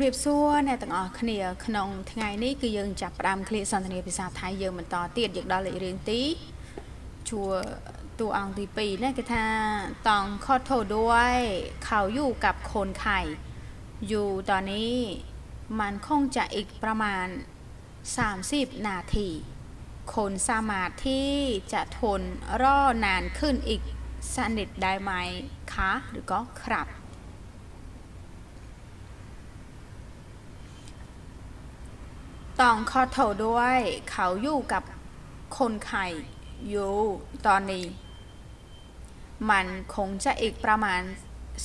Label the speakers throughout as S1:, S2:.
S1: เรียบซัวเนี่ยต่างอ๋อขณีขนมทั้งไงนี่คือยังจับประดามคลีสันนิษฐาไทยยังมันต่อเตียดยังดอลเเรียนตีชัวตัวอังตีปีเนี่ยก็ท่าตองขอโทด้วยเขาอยู่กับโคนไข่ อยู่ตอนนี้มันคงจะอีกประมาณ 30 นาที คนสามารถที่จะทนรอนานขึ้นอีกสนิทได้ไหมคะหรือก็ครับต้องขอโทษด้วยเขาอยู่กับคนไข่อยู่ตอนนี้ มันคงจะอีกประมาณ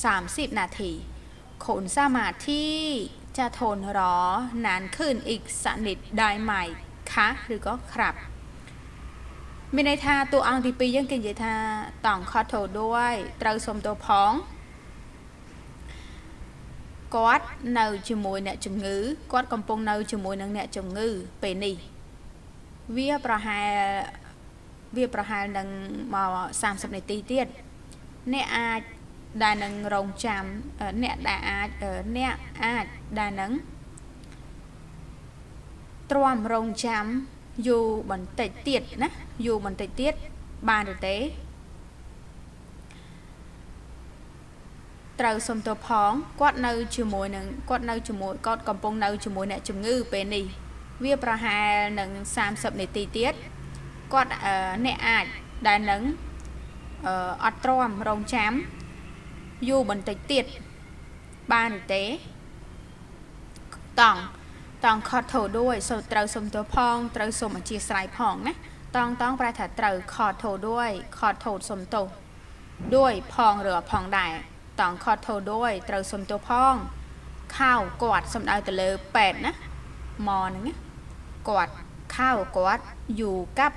S1: 30 นาทีคนสามารถที่จะทนรอ นานขึ้นอีกสนิทได้ไหมคะ หรือก็ครับมินายทาตัวอังตีปียังกินเยทาต้องขอโทษด้วยเตาสมตัวพ้องគាត់នៅជាមួយអ្នកជំងឺគាត់កំពុងនៅជាមួយនឹងអ្នកជំងឺពេលនេះវាប្រហែលវាប្រហែលនឹងមក30នាទីទៀតអ្នកអាចដែលនឹងរងចាំ អ្នកដែលអាចអ្នកអាចដែលនឹងទ្រាំរងចាំយូរបន្តិចទៀតណាយូរបន្តិចទៀតបានឬទេត្រូវសុំទោសផងគាត់នៅជាមួយនឹងគាត់នៅជាមួយគាត់កំពុងនៅជាមួយអ្នកជំងឺពេលនេះវាប្រហែលនឹង30នាទីទៀតគាត់អ្នកអាចដែលនឹងអត់ទ្រាំរងចាំយូរបន្តិចទៀតបានទេតង់តង់ខត់ធោด้วยសូមត្រូវសុំទោសផងត្រូវសុំអធិស្ឋានផងណាតង់តង់ប្រែថាត្រូវខត់ធោด้วยខត់ធោសុំទោសด้วยផងឬផងដែរតងខតធោដោយត្រូវសុំតោផងข้าวกอดสำดาวตะเลอแปดนะมอนึงนะกอดข้าวกอดอยู่กับ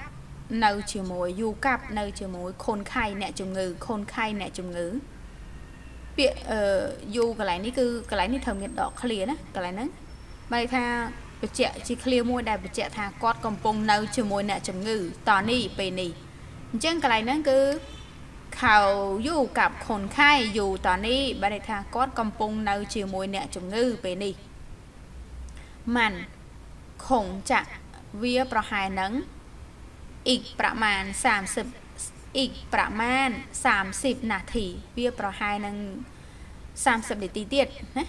S1: នៅជាមួយอยู่กับនៅជាមួយคนไข้អ្នកជំងឺคนไข้អ្នកជំងឺពាក្យអឺយូកន្លែងនេះគឺកន្លែងនេះត្រូវមានដក clear ណាកន្លែងហ្នឹងបើថាបញ្ជាក់ជា clear មួយដែលបញ្ជាក់ថាគាត់កំពុងនៅជាមួយអ្នកជំងឺតនេះពេលនេះអញ្ចឹងកន្លែងហ្នឹងគឺเขาอยู่กับคนไข้ อยู่ตอนนี้บริษัทก็กำปองนในชิมวยเนี่ยจงงื้อไปนี่มันคงจะเวียประหายนังอีกประมาณ30อีกประมาณ 30 นาทีเวียประหายนังสา30นาตีเตียดนะ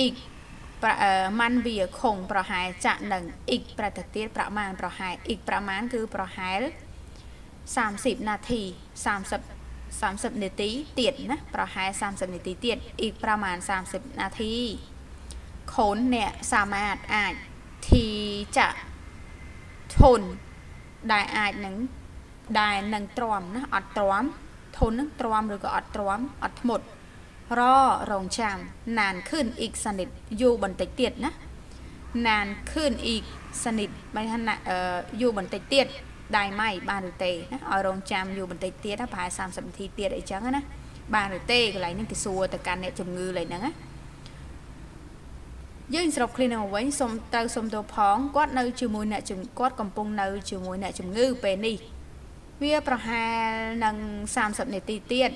S1: อีกมันเวียคงประหายจะหนึ่งอีกประตเตียประมาณประหายอีกประมาณคือประหามสิบนาทีสสามิบสสามิบนาทีเตียนนะประหามสิบนาทีเตียนอีกประมาณสสามิบนาทีโขนเนี่ยสามารถอาจที่จะทนได้อาจหนึ่งได้หนึ่งตรอมนะอัดตรอมทนนึ่งตรอมหรือก็อัดตรอมอัดหมด รอรองชาำนานขึ้นอีกสนิทอยู่บนติดเตียนนะนานขึ้นอีกสนิทไม่ทันนะเอออยู่บนติดเตียนដៃម៉ៃបានឬទេណាឲ្យរងចាំយូរបន្តិចទៀតប្រហែល30នាទីទៀតអីចឹងណាបានឬទេកន្លែងនេះគេសួរទៅកាន់អ្នកជំងឺឡើយហ្នឹងណាយើងសរុបគ្នានឹងវិញសុំទៅសុំទៅផងគាត់នៅជាមួយអ្នកជំគាត់កំពុងនៅជាមួយអ្នកជំងឺពេលនេះវាប្រហែលនឹង30នាទីទៀត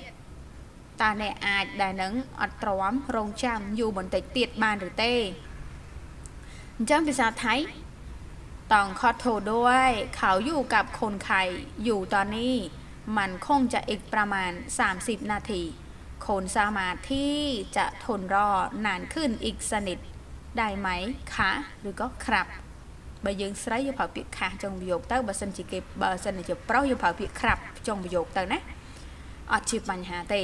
S1: តើអ្នកអាចដែលនឹងអត់ទ្រាំរងចាំយូរបន្តិចទៀតបានឬទេអញ្ចឹងភាសាថៃต้องขอโทษด้วยเขาอยู่กับคนไข่อยู่ตอนนี้มันคงจะอีกประมาณ 30 นาที คนสามารถที่จะทนรอนานขึ้นอีกสนิท ได้ไหมคะหรือก็ครับบยังสไลด์ยูผาปิค่ะจงประโยคเต้าบสันจิเกบบสันจิเปล่ายูผาปิครับจงประโยคเต้านะอัดชิบัญหาเตะ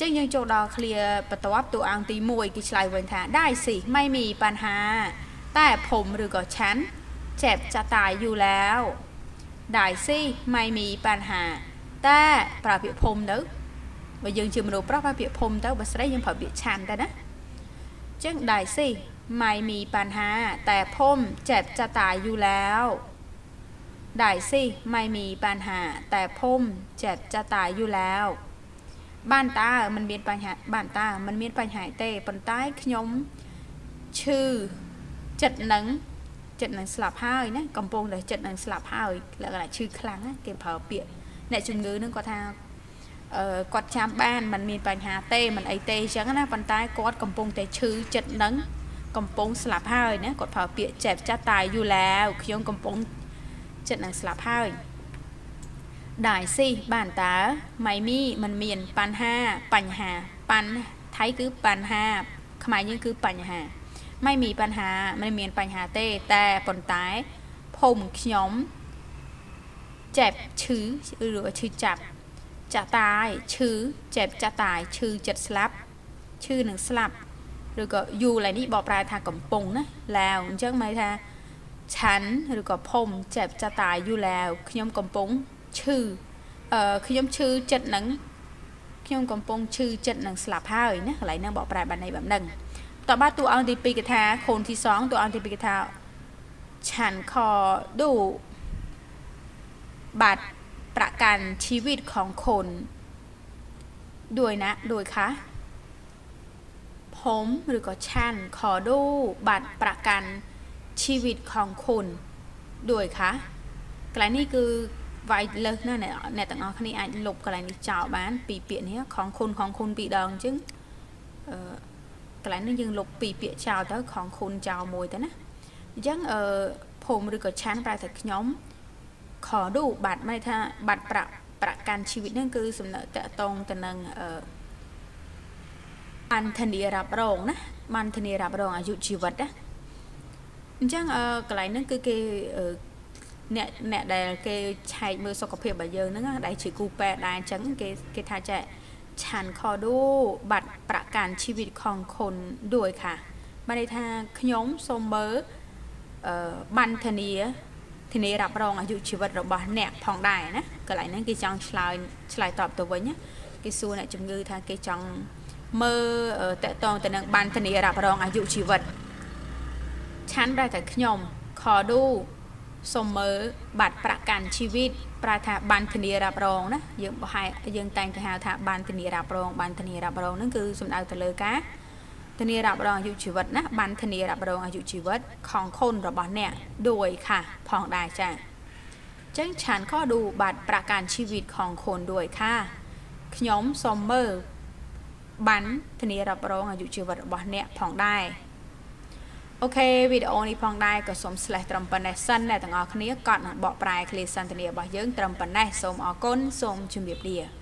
S1: จึงยังโจดอเคลียประตอบตัวอังตีมวยกิชลายเวนทาได้สิไม่มีปัญหาแต่ผมหรือก็ฉันเจ็บ จะตายอยู่แล้ว ได้สิไม่มีปัญหาแต่ปราบิพรมนึกว่ายังชิมนุษย์ปราบิพรมแต่บัสไรยังเผาบิชันแต่นะจึงได้สิไม่มีปัญหา แต่พมเจ็บจะตายอยู่แล้วได้สิไม่มีปัญหาแต่พมเจ็บจะตายอยู่แล้ว บ้านตา มันมีปัญหาบ้านตา มันมีปัญหาเตปนใต้ขยมชื่อจัดหนังចិត្តនឹងស្លាប់ហើយណាកំពុងតែចិត្តនឹងស្លាប់ហើយលក្ខណៈឈឺខ្លាំងគេប្រើពាក្យអ្នកជំងឺនឹងគាត់ថាអឺគាត់ចាំបានมันមានបញ្ហាទេมันអីទេអញ្ចឹងណាប៉ុន្តែគាត់កំពុងតែឈឺចិត្តនឹងកំពុងស្លាប់ហើយណាគាត់ប្រើពាក្យចេះចាស់តាយយូឡាវខ្ញុំកំពុងចិត្តនឹងស្លាប់ហើយដៃស៊ីបានតើម៉ៃមីมันមានបញ្ហាបញ្ហាប៉ាន់ថៃគឺបញ្ហាខ្មែរយើងគឺបញ្ហាไม่มีปัญหาไม่มีปัญหาเต้แต่ปนตายผมขยมเจ็บชื้อหรือชื้อจับจะตายชื้อเจ็บจะตายชื้อจัดสลับชื่อหนึ่งสลับหรือก็อยู่อะไรนี่บอกปลายทางกับปงนะแล้วเจังไหมท่าฉันหรือก็ผมเจ็บจะตายอยู่แล้วขยมกับปงชื่อเออขยมชื่อจัดหนังខ្ញុំកំពុងឈឺចិត្តនឹងស្លាប់ហើយណាកន្លែងហ្នឹងបកប្រែបែបនេះបែបហ្នต่อมาตัวอันติปิกทาคนที่สองตัวอันติปิกทาฉันขอดู บัตรประกันชีวิตของคนด้วยนะด้วยคะ ผมหรือก็ฉันขอดูบัตรประกันชีวิตของคนด้วยคะกลายนี่คือไวเลิกนั่นแหละในต่างอคนี้อาจลบกลายนี้เจ้าบ้านปีเปลี่ยนเนี้ของคนของคุณปีดองจึงเอ่อកន្លែងនេះយើងលុបពីរពាក្យចោលទៅខងខុនចោលមួយទៅណាអញ្ចឹងអឺភូមិឬក៏ឆានប្រែថាខ្ញុំខឌូបាត់មិនថាបាត់ប្រាក់ប្រកាន់ជីវិតនឹងគឺសំណើតកតងទៅនឹងអឺបានធានារ៉ាប់រងណាបានធានារ៉ាប់រងអាយុជីវិតណាអញ្ចឹងអឺកន្លែងហ្នឹងគឺគេអ្នកអ្នកដែលគេឆែកមើលសុខភាពរបស់យើងហ្នឹងដែលជាគូពេទ្យដែរអញ្ចឹងគេគេថាចែកឆានខដូបាត់การชีวิตของคนด้วยค่ะบาในทางขยมสมเบอร์บันทเนียทีนี้รับรองอายุชีวิตเราบ้เนีหยกพองได้นะก็หลายนั่งกิจังฉลายฉลายตอบตัวไว้เนี่ยกิสูเนี่ยจำงือทางกิจังเมื่อแต่ตอนแต่น่งบันทเนียรับรองอายุชีวิตฉันได้แต่ขยมขอดูសូមមើលប័ណ្ណប្រកាន់ជីវិតប្រើថាប័ណ្ណធានារ៉ាប់រងណាយើងប្រហែលយើងតែងទៅហៅថាប័ណ្ណធានារ៉ាប់រងប័ណ្ណធានារ៉ាប់រងហ្នឹងគឺសំដៅទៅលើការធានារ៉ាប់រង អាយុជីវិតណាប័ណ្ណធានារ៉ាប់រងអាយុជីវិតខងខុនរបស់អ្នកដោយค่ะផងដែរចា៎ចឹងឆានក៏ดูប័ណ្ណប្រកាន់ជីវិតខងខុនด้วยค่ะខ្ញុំសូមមើលប័ណ្ណធានារ៉ាប់រងអាយុជីវិតរបស់អ្នកផងដែរអូខេវីដេអូនេះផងដែរក៏សូមស្លេះត្រឹមប៉ុណ្ណេះសិនអ្នកទាំងអស់គ្នាកត់នឹងបកប្រែឃ្លាសន្ទនារបស់យើងត្រឹមប៉ុណ្ណេះសូមអរគុណសូមជម្រាបលា